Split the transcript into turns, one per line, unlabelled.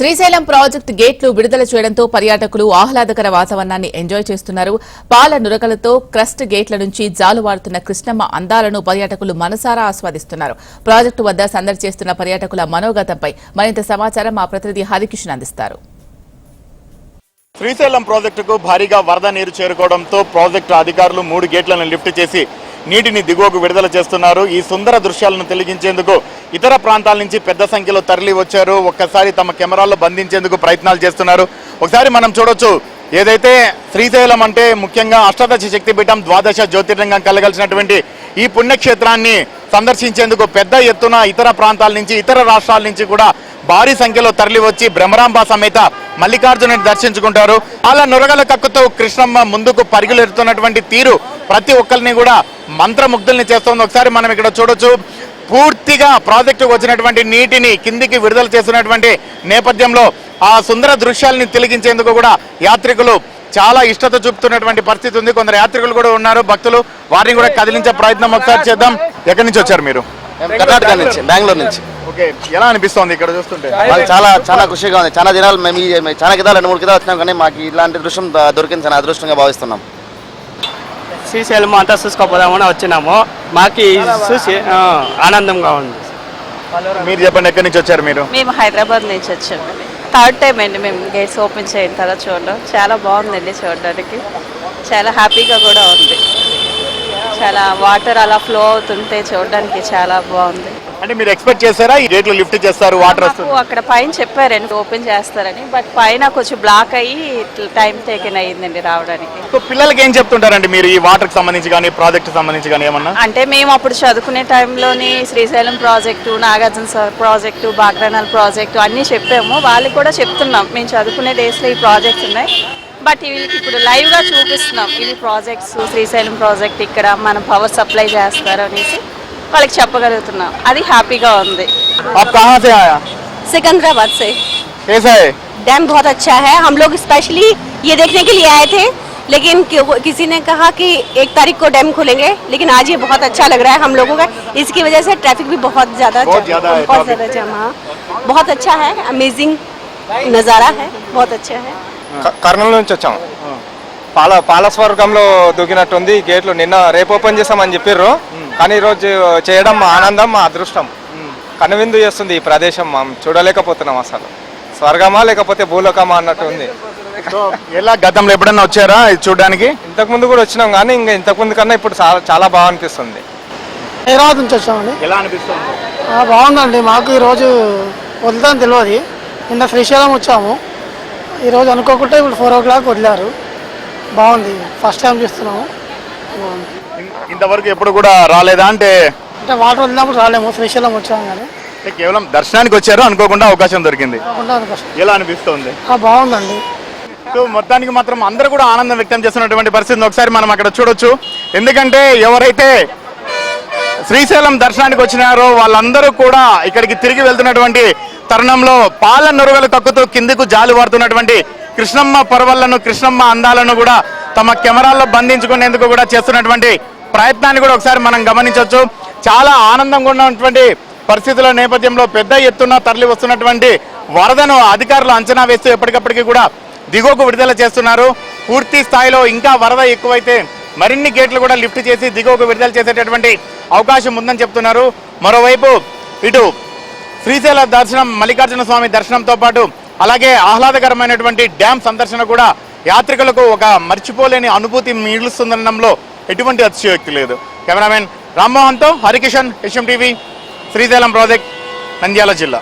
Srisailam project గేట్లు విడుదల చేయడంతో పర్యాటకులు ఆహ్లాదకర వాతావరణాన్ని ఎంజాయ్ చేస్తున్నారు. పాల నురకలతో క్రస్ట్ గేట్ల నుంచి జాలువారుతున్న కృష్ణమ్మ అందాలను పర్యాటకులు మనసారా ఆస్వాదిస్తున్నారు. ప్రాజెక్టు వద్ద సందడి చేస్తున్న పర్యాటకుల మనోగతంపై మరింత సమాచారం మా ప్రతినిధి హరికిషన్ అందిస్తారు.
శ్రీశైలం ప్రాజెక్టుకు భారీగా వరద నీరు చేరుకోవడంతో ప్రాజెక్టు అధికారులు మూడు గేట్లను లిఫ్ట్ చేసి నీటిని దిగువకు విడుదల చేస్తున్నారు. ఈ సుందర దృశ్యాలను తెలిగించేందుకు ఇతర ప్రాంతాల నుంచి పెద్ద సంఖ్యలో తరలి వచ్చారు. ఒక్కసారి తమ కెమెరాల్లో బంధించేందుకు ప్రయత్నాలు చేస్తున్నారు. ఒకసారి మనం చూడొచ్చు ఏదైతే శ్రీశైలం అంటే ముఖ్యంగా అష్టాదశ శక్తిపీఠం ద్వాదశ జ్యోతిర్లింగం కలగలిసినటువంటి ఈ పుణ్యక్షేత్రాన్ని సందర్శించేందుకు పెద్ద ఎత్తున ఇతర ప్రాంతాల నుంచి ఇతర రాష్ట్రాల నుంచి కూడా భారీ సంఖ్యలో తరలివచ్చి బ్రహ్మరాంబ సమేత మల్లికార్జునుని దర్శించుకుంటారు. అలా నురగల కక్కుతో కృష్ణమ్మ ముందుకు పరుగులెడుతున్నటువంటి తీరు ప్రతి ఒక్కరిని కూడా మంత్రముగ్ధుల్ని చేస్తుంది. ఒకసారి మనం ఇక్కడ చూడొచ్చు. పూర్తిగా ప్రాజెక్టుకు వచ్చినటువంటి నీటిని కిందికి విడుదల చేస్తున్నటువంటి నేపథ్యంలో ఆ సుందర దృశ్యాలని తిలగించేందుకు కూడా యాత్రికులు చాలా ఇష్టత చూపుతున్నటువంటి పరిస్థితి ఉంది. కొందరు యాత్రికులు కూడా ఉన్నారు భక్తులు. వారిని కూడా కదిలించే ప్రయత్నం ఒకసారి చేద్దాం. ఎక్కడి నుంచి వచ్చారు మీరు?
కర్ణాటక నుంచి బెంగళూరు నుంచి.
ఓకే ఎలా అనిపిస్తోంది ఇక్కడ చూస్తుంటే?
మాకు చాలా చాలా ఖుషిగా ఉంది. చాలా దినాలు మేము ఈ- మేము చాలా కిదాలు రెండు మూడు కిదాలు వచ్చినాం కానీ మాకు ఇలాంటి దృశ్యం ద- దొరికింది చాలా అదృష్టంగా భావిస్తున్నాం.
శ్రీశైలం అంతా చూసుకోపోదామని వచ్చినాము. మాకు చూసి ఆ, ఆనందంగా ఉంది.
మీరు చెప్పండి ఎక్కడి నుంచి వచ్చారు మీరు?
మేము హైదరాబాద్ నుంచి వచ్చాము. థర్డ్ టైం అండి మేము గేట్స్ ఓపెన్ చేయిన తర్వాత చూడడం. చాలా బాగుందండి చూడడానికి. చాలా హ్యాపీగా కూడా ఉంది. చాలా వాటర్ అలా ఫ్లో అవుతుంటే చూడడానికి చాలా బాగుంది.
అంటే మీరు ఎక్స్పెక్ట్ చేశారా? ఈ గేట్లు లిఫ్ట్ చేస్తారు వాటర్ వస్తుంది.
అక్కడ పైన చెప్పారండి ఓపెన్ చేస్తారని. బట్ పైన కొంచెం బ్లాక్ అయ్యి టైం టేకెన్ అయ్యిందండి రావడానికి.
సో పిల్లలకి ఏం చెప్తుంటారండి మీరు ఈ వాటర్కి సంబంధించి కానీ ప్రాజెక్ట్ సంబంధించి కానీ ఏమన్నా?
అంటే మేము అప్పుడు చదువుకునే టైంలోని Srisailam project Nagarjuna sir project బాగ్రానాల్ project అన్నీ చెప్పాము. వాళ్ళకి కూడా చెప్తున్నాం మేము చదువుకునే డేస్లో ఈ ప్రాజెక్ట్స్ ఉన్నాయి. బట్ వీళ్ళకి ఇప్పుడు లైవ్గా చూపిస్తున్నాం ఇవి ప్రాజెక్ట్స్ శ్రీశైలం ప్రాజెక్ట్ ఇక్కడ మనం పవర్ సప్లై చేస్తారు అనేసి. వాళ్ళకి చెప్పగలుగుతున్నాం అది హ్యాపీగా ఉంది
आप कहाँ से आया
सिकंदराबाद से
कैसा है
डैम बहुत अच्छा है हम लोग स्पेशली ये देखने के लिए आए थे लेकिन कि- किसी ने कहा कि एक तारीख को डैम खोलेंगे लेकिन आज ये बहुत अच्छा लग रहा है हम लोगों का इसकी वजह से ट्रैफिक भी बहुत ज़्यादा
बहुत ज़्यादा है
बहुत
traffic।
ज़्यादा जमा हाँ। बहुत अच्छा है अमेजिंग नज़ारा है बहुत अच्छा है
క- కర్నూలు నుంచి వచ్చాం పాల పాలస్వర్గంలో దూకినట్టుంది. ఈ గేట్లు నిన్న రేపు ఓపెన్ చేస్తామని చెప్పారు కానీ ఈరోజు చేయడం మా ఆనందం మా అదృష్టం. కనువిందు చేస్తుంది ఈ ప్రదేశం. మనం చూడలేకపోతున్నాం అసలు. స్వర్గమా లేకపోతే భూలోకమా అన్నట్టు ఉంది.
సో ఎలా గతంలో ఎప్పుడన్నా వచ్చారా ఇది చూడడానికి?
ఇంతకు ముందు కూడా వచ్చినాం కానీ ఇంకా ఇంతకు ముందు కన్నా ఇప్పుడు చాలా చాలా బాగా అనిపిస్తుంది.
హైదరాబాద్ నుంచి వచ్చామండి?
ఎలా అనిపిస్తుంది?
ఆ, బాగుందండి. మాకు ఈరోజు వదులుతాని తెలియదు. నిన్న శ్రీశైలం వచ్చాము. ఈరోజు అనుకోకుండా ఇప్పుడు ఫోర్ ఓ క్లాక్ వదిలారు. బాగుంది. ఫస్ట్ టైం చూస్తున్నాము. బాగుంది
ఇంతవరకు ఎప్పుడు కూడా రాలేదా? అంటే
అంటే వాటర్ వదిలినప్పుడు రాలేము శ్రీశైలం వచ్చాము కానీ.
అంటే కేవలం దర్శనానికి వచ్చారు అనుకోకుండా అవకాశం దొరికింది. ఎలా అనిపిస్తుంది?
ఆ, బాగుందండి.
సో మొత్తానికి మాత్రం అందరూ కూడా ఆనందం వ్యక్తం చేస్తున్నటువంటి పరిస్థితిని ఒకసారి మనం అక్కడ చూడొచ్చు. ఎందుకంటే ఎవరైతే శ్రీశైలం దర్శనానికి వచ్చినారో వాళ్ళందరూ కూడా ఇక్కడికి తిరిగి వెళ్తున్నటువంటి తరుణంలో పాల నురుగలు కక్కుతూ కిందికు జాలు వాడుతున్నటువంటి కృష్ణమ్మ పర్వళ్ళను కృష్ణమ్మ అందాలను కూడా తమ కెమెరాల్లో బంధించుకునేందుకు కూడా చేస్తున్నటువంటి ప్రయత్నాన్ని కూడా ఒకసారి మనం గమనించవచ్చు. చాలా ఆనందంగా ఉన్నటువంటి పరిస్థితుల నేపథ్యంలో పెద్ద ఎత్తున తరలి వస్తున్నటువంటి వరదను అధికారులు అంచనా వేస్తూ ఎప్పటికప్పటికి కూడా దిగువకు విడుదల చేస్తున్నారు. పూర్తి స్థాయిలో ఇంకా వరద ఎక్కువైతే మరిన్ని గేట్లు కూడా లిఫ్ట్ చేసి దిగువకు విడుదల చేసేటటువంటి అవకాశం ఉందని చెప్తున్నారు. మరోవైపు ఇటు శ్రీశైల దర్శనం మల్లికార్జున స్వామి దర్శనంతో పాటు అలాగే ఆహ్లాదకరమైనటువంటి డ్యామ్ సందర్శన కూడా యాత్రికులకు ఒక మర్చిపోలేని అనుభూతి మిగులుస్తుందనడంలో ఎటువంటి అతిశయోక్తి లేదు. కెమెరామెన్ రామ్మోహన్తో Harikishan HM TV Srisailam project Nandyal జిల్లా.